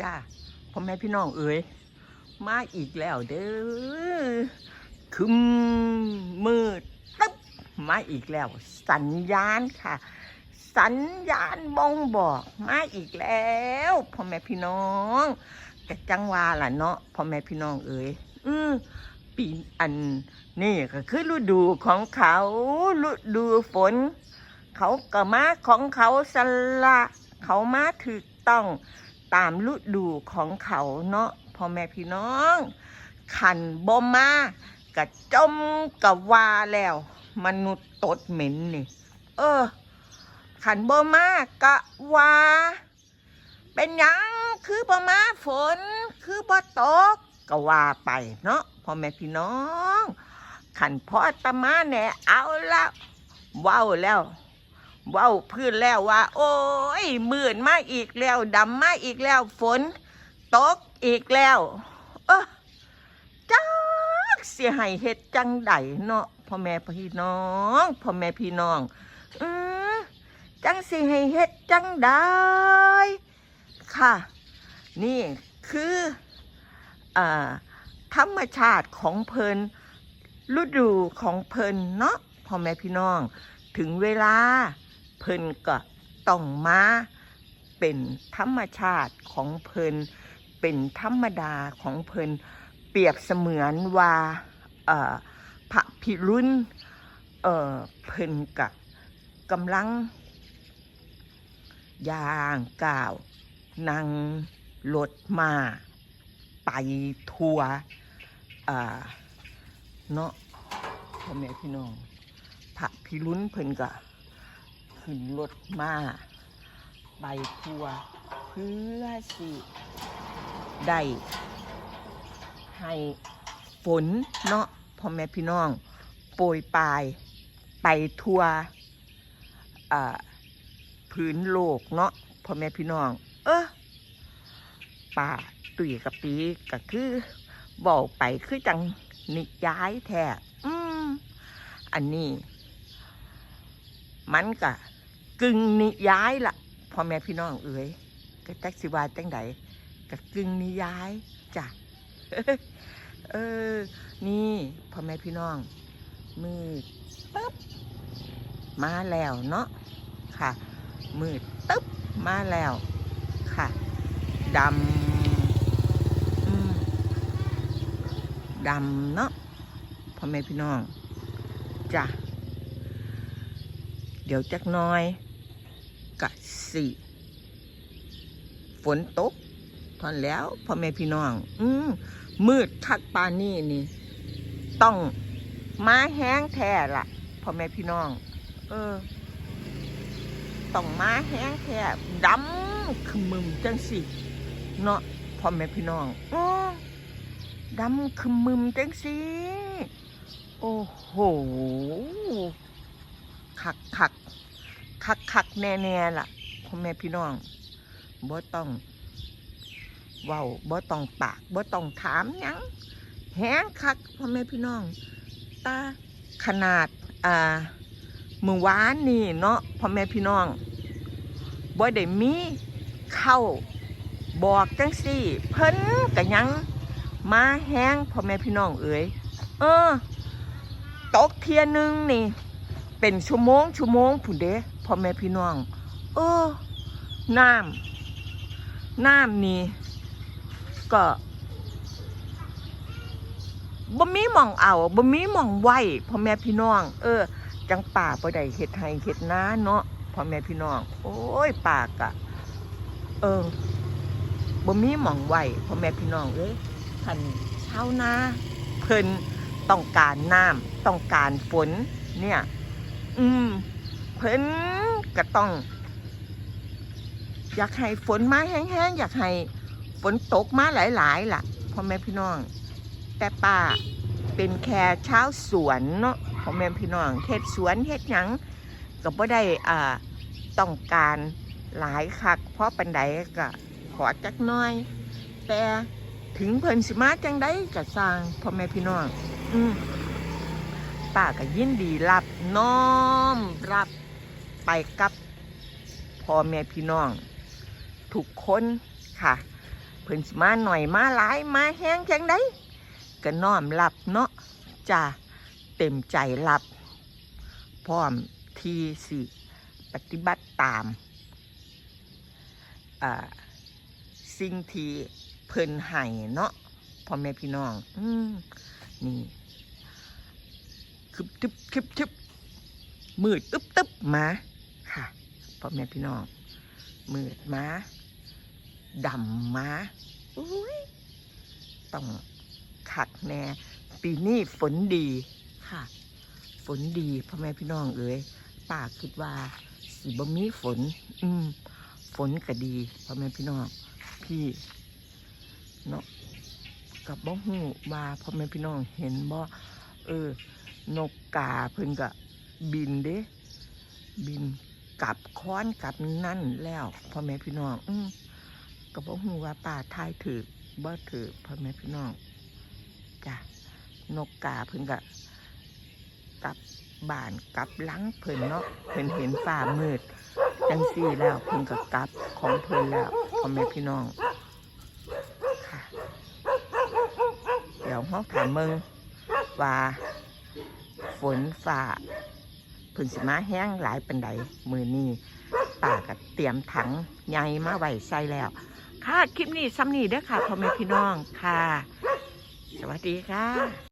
จ้าพ่อแม่พี่น้องเอ๋ยมาอีกแล้วเด้อคึมมืดตึ๊บมาอีกแล้ว สัญญาณค่ะ สัญญาณบ่งบอก มาอีกแล้วพ่อแม่พี่น้องแต่จังวาล่ะเนาะพ่อแม่พี่น้องเอ๋ยอือปีอันนี่ก็คือฤดูของเขาฤดูฝน เขาก็มาของเขาสละเขามาถูกต้อง ตามฤดูของเขาเนาะพ่อแม่พี่น้อง ขันบ่มากะจมกะวาแล้ว มนุษย์ตดเหม็นนี่ เออ ขันบ่มากะวา เป็นยังคือบ่มาฝน คือบ่ตกก็ว่าไปเนาะพ่อแม่พี่น้อง ขันพ่อตะมาแหน่เอาละว้าวแล้ว เว้าพื้นแล้วว่า โอ้ยมื่นมาอีกแล้วดำมาอีกแล้ว ฝนตกอีกแล้ว เออจักเสียให้เฮ็ดจังใดเนาะพ่อแม่พี่น้องพ่อแม่พี่น้อง อือจังสิให้เฮ็ดจังใดค่ะ นี่คืออ่าธรรมชาติของเพลินฤดูของเพลินเนาะพ่อแม่พี่น้อง ถึงเวลา เพิ่นก็ต้องมาเป็นธรรมชาติของเพิ่นเป็นธรรมดาของเพิ่นเปรียบเสมือนว่าพระพิรุณเเพิ่นกะกำลังย่างก้าวนั่งรถมาไปทัวเนาะพ่อแม่พี่น้องพระพิรุณเพิ่นก็ ขึ้นรถมาไปทัวร์เพื่อสิได้ให้ฝนเนาะพ่อแม่พี่น้องโปรยปลายไปทัวพื้นโลกเนาะพ่อแม่พี่น้อง เออป่าตุยกับปีก็คือบอกไปคือจังนิย้ายแท้อืมอันนี้ มันก็ กึ่งนิย้ายละพ่อแม่พี่น้องเอ๋ยก็จักสิว่าจังใดก็กึ่งนิย้ายจ้ะเออ นี่พ่อแม่พี่น้อง มืดตึ๊บมาแล้วเนาะค่ะ มืดตึ๊บมาแล้วค่ะดำดำเนาะพ่อแม่พี่น้องจ้ะ เดี๋ยวจักน้อยกะสิฝนตกทอนแล้วพ่อแม่พี่น้อง อืมมืดคักปานนี่นี่ ต้องมาแห้งแท้ละพ่อแม่พี่น้อง เออต้องมาแห้งแท้ดำขมึมจังสิเนาะพ่อแม่พี่น้องออดำขมึมจังสิโอ้โห คักคักคักคักแน่แน่ล่ะพ่อแม่พี่น้องบ่ต้องเว้าบ่ต้องปากบ่ต้องถามยังแห้งคักพ่อแม่พี่น้องตาขนาดอ่ามือวานนี่เนาะพ่อแม่พี่น้องบ่ได้มีเข้าบอกจังสี่ เพิ่นก็ยังมาแห้งพ่อแม่พี่น้องเอ๋ยเออ ตกเทียหนึงนี่ เป็นชั่วโมงชั่วโมงผุนเด้พ่อแม่พี่น้อง เออน้ำน้ำนี่ก็บ่มีหม่องเอาบ่มีหม่องไหวพ่อแม่พี่น้อง เออ จังป่าบ่ได้เฮ็ดให้เฮ็ดนาเนาะพ่อแม่พี่น้อง โอ้ยป่ากะ เออบ่มีหม่องไหวพ่อแม่พี่น้องเอ้ยคันชาวนาเพิ่นต้องการน้ำต้องการฝนเนี่ย อืม เพิ่นก็ต้อง อยากให้ฝนมาแห้งๆอยากให้ฝนตกมาหลายๆล่ะพ่อแม่พี่น้อง แต่ป้าเป็นแค่ชาวสวนเนาะพ่อแม่พี่น้องเฮ็ดสวนเฮ็ดหยังก็บ่ได้อ่าต้องการหลายคัก เพราะปันใดก็ขอจักน้อย แต่ถึงเพิ่นสิมาจังไดก็สร้างพ่อแม่พี่น้อง อืม ป้าก็ยินดีรับน้อมรับไปกับพ่อแม่พี่น้อง ทุกคนค่ะ เพิ่นมาหน่อยมาหลายมาแห้งจังไดก็น้อมรับเนาะจ้าเต็มใจรับพร้อมที่สิปฏิบัติตามสิ่งที่เพิ่นให้เนาะพ่อแม่พี่น้อง อืมนี่ คึบทึบทึบทึบมืดตึ๊บตึ๊บมาค่ะพ่อแม่พี่น้องมืดมาดำมาอุ้ยต้องขัดแน่ ปีนี้ฝนดีค่ะ ฝนดีพ่อแม่พี่น้องเอ๋ยป้าคิดว่าสิบ่มีฝน อืมฝนก็ดีพ่อแม่พี่น้องพี่เนาะกับบ่ฮู้ว่าพ่อแม่พี่น้องเห็นบ่เออ นกกาเพิ่นก็บินเด้บินกลับค้อนกลับนั่นแล้วพ่อแม่พี่น้องอืก็บ่ฮู้ว่าป้าทายถือบ่ถือพ่อแม่พี่น้องจ้ะนกกาเพิ่นก็กลับบ้านกลับหลังเพิ่นเนาะเพิ่นเห็นฟ้ามืดจังซี่แล้วเพิ่นก็กลับของเพิ่นแล้วพ่อแม่พี่น้องค่ะเดี๋ยวเฮาถามมึงว่า ฝนฝ่าพื้นสิมาแห้งหลายปันใดมือนี้ป่าก็เตรียมถังใหญ่มาไว้ใส่แล้ว ค่ะ คลิปนี้ซ้ำนี้เด้อค่ะพ่อแม่พี่น้องค่ะ สวัสดีค่ะ